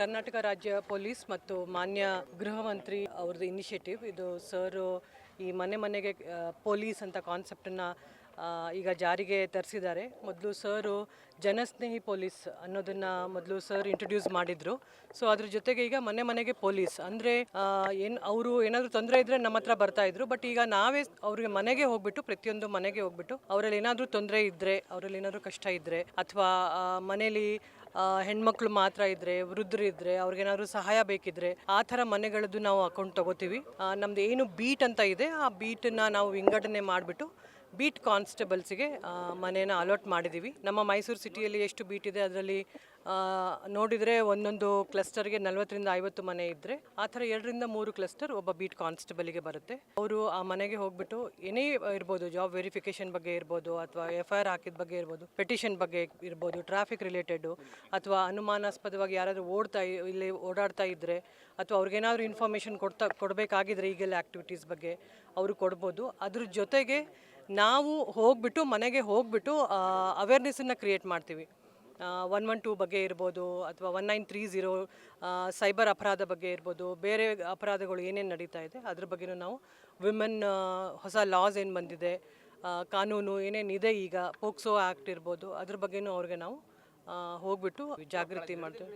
ಕರ್ನಾಟಕ ರಾಜ್ಯ ಪೊಲೀಸ್ ಮತ್ತು ಮಾನ್ಯ ಗೃಹ ಮಂತ್ರಿ ಅವ್ರದ್ದು ಇನಿಷಿಯೇಟಿವ್ ಇದು ಸರ್ ಈ ಮನೆ ಮನೆಗೆ ಪೊಲೀಸ್ ಅಂತ ಕಾನ್ಸೆಪ್ಟನ್ನು ಈಗ ಜಾರಿಗೆ ತರಿಸಿದ್ದಾರೆ. ಮೊದಲು ಸರು ಜನಸ್ನೇಹಿ ಪೊಲೀಸ್ ಅನ್ನೋದನ್ನು ಮೊದಲು ಸರ್ ಇಂಟ್ರೊಡ್ಯೂಸ್ ಮಾಡಿದರು. ಸೊ ಅದ್ರ ಜೊತೆಗೆ ಈಗ ಮನೆ ಮನೆಗೆ ಪೊಲೀಸ್ ಅಂದರೆ ಏನು, ಅವರು ಏನಾದರೂ ತೊಂದರೆ ಇದ್ದರೆ ನಮ್ಮ ಹತ್ರ ಬರ್ತಾ ಇದ್ರು. ಬಟ್ ಈಗ ನಾವೇ ಅವ್ರಿಗೆ ಮನೆಗೆ ಹೋಗ್ಬಿಟ್ಟು, ಪ್ರತಿಯೊಂದು ಮನೆಗೆ ಹೋಗ್ಬಿಟ್ಟು, ಅವರಲ್ಲಿ ಏನಾದರೂ ತೊಂದರೆ ಇದ್ದರೆ ಅವರಲ್ಲಿ ಏನಾದರೂ ಕಷ್ಟ ಇದ್ದರೆ ಅಥವಾ ಮನೇಲಿ ಹೆಣ್ಮಕ್ಳು ಮಾತ್ರ ಇದ್ರೆ, ವೃದ್ಧರು ಇದ್ರೆ, ಅವ್ರಿಗೇನಾದ್ರು ಸಹಾಯ ಬೇಕಿದ್ರೆ ಆ ಥರ ಮನೆಗಳದ್ದು ನಾವು ಅಕೌಂಟ್ ತಗೋತೀವಿ. ನಮ್ದು ಏನು ಬೀಟ್ ಅಂತ ಇದೆ, ಆ ಬೀಟನ್ನ ನಾವು ವಿಂಗಡಣೆ ಮಾಡಿಬಿಟ್ಟು ಬೀಟ್ ಕಾನ್ಸ್ಟೇಬಲ್ಸ್ಗೆ ಮನೇನ ಅಲಾಟ್ ಮಾಡಿದ್ದೀವಿ ನಮ್ಮ ಮೈಸೂರು ಸಿಟಿಯಲ್ಲಿ ಎಷ್ಟು ಬೀಟ್ ಇದೆ ಅದರಲ್ಲಿ ನೋಡಿದರೆ ಒಂದೊಂದು ಕ್ಲಸ್ಟರ್ಗೆ ನಲವತ್ತರಿಂದ ಐವತ್ತು ಮನೆ ಇದ್ದರೆ ಆ ಥರ ಎರಡರಿಂದ ಮೂರು ಕ್ಲಸ್ಟರ್ ಒಬ್ಬ ಬೀಟ್ ಕಾನ್ಸ್ಟೇಬಲ್ಗೆ ಬರುತ್ತೆ. ಅವರು ಆ ಮನೆಗೆ ಹೋಗ್ಬಿಟ್ಟು ಏನೇ ಇರ್ಬೋದು, ಜಾಬ್ ವೆರಿಫಿಕೇಷನ್ ಬಗ್ಗೆ ಇರ್ಬೋದು, ಅಥವಾ ಎಫ್ ಐ ಆರ್ ಹಾಕಿದ ಬಗ್ಗೆ ಇರ್ಬೋದು, ಪೆಟಿಷನ್ ಬಗ್ಗೆ ಇರ್ಬೋದು, ಟ್ರಾಫಿಕ್ ರಿಲೇಟೆಡು ಅಥವಾ ಅನುಮಾನಾಸ್ಪದವಾಗಿ ಯಾರಾದರೂ ಓಡ್ತಾ ಇಲ್ಲಿ ಓಡಾಡ್ತಾ ಇದ್ದರೆ ಅಥವಾ ಅವ್ರಿಗೇನಾದರೂ ಇನ್ಫಾರ್ಮೇಷನ್ ಕೊಡ್ತಾ, ಕೊಡಬೇಕಾಗಿದ್ರೆ ಈಗೆಲ್ಲ ಆ್ಯಕ್ಟಿವಿಟೀಸ್ ಬಗ್ಗೆ ಅವರು ಕೊಡ್ಬೋದು. ಅದ್ರ ಜೊತೆಗೆ ನಾವು ಹೋಗ್ಬಿಟ್ಟು, ಮನೆಗೆ ಹೋಗ್ಬಿಟ್ಟು ಅವೇರ್ನೆಸ್ಸನ್ನು ಕ್ರಿಯೇಟ್ ಮಾಡ್ತೀವಿ. ಒನ್ ಒನ್ ಟೂ ಬಗ್ಗೆ ಇರ್ಬೋದು, ಅಥವಾ one nine three zero cyber ಅಪರಾಧ ಬಗ್ಗೆ ಇರ್ಬೋದು, ಬೇರೆ ಅಪರಾಧಗಳು ಏನೇನು ನಡೀತಾ ಇದೆ, ಅದ್ರ ಬಗ್ಗೆನೂ ನಾವು ವಿಮೆನ್ ಹೊಸ ಲಾಸ್ ಏನು ಬಂದಿದೆ ಕಾನೂನು ಏನೇನಿದೆ ಈಗ, ಪೋಕ್ಸೋ ಆ್ಯಕ್ಟ್ ಇರ್ಬೋದು, ಅದ್ರ ಬಗ್ಗೆನೂ ಅವ್ರಿಗೆ ನಾವು ಹೋಗ್ಬಿಟ್ಟು ಜಾಗೃತಿ ಮಾಡ್ತೀವಿ.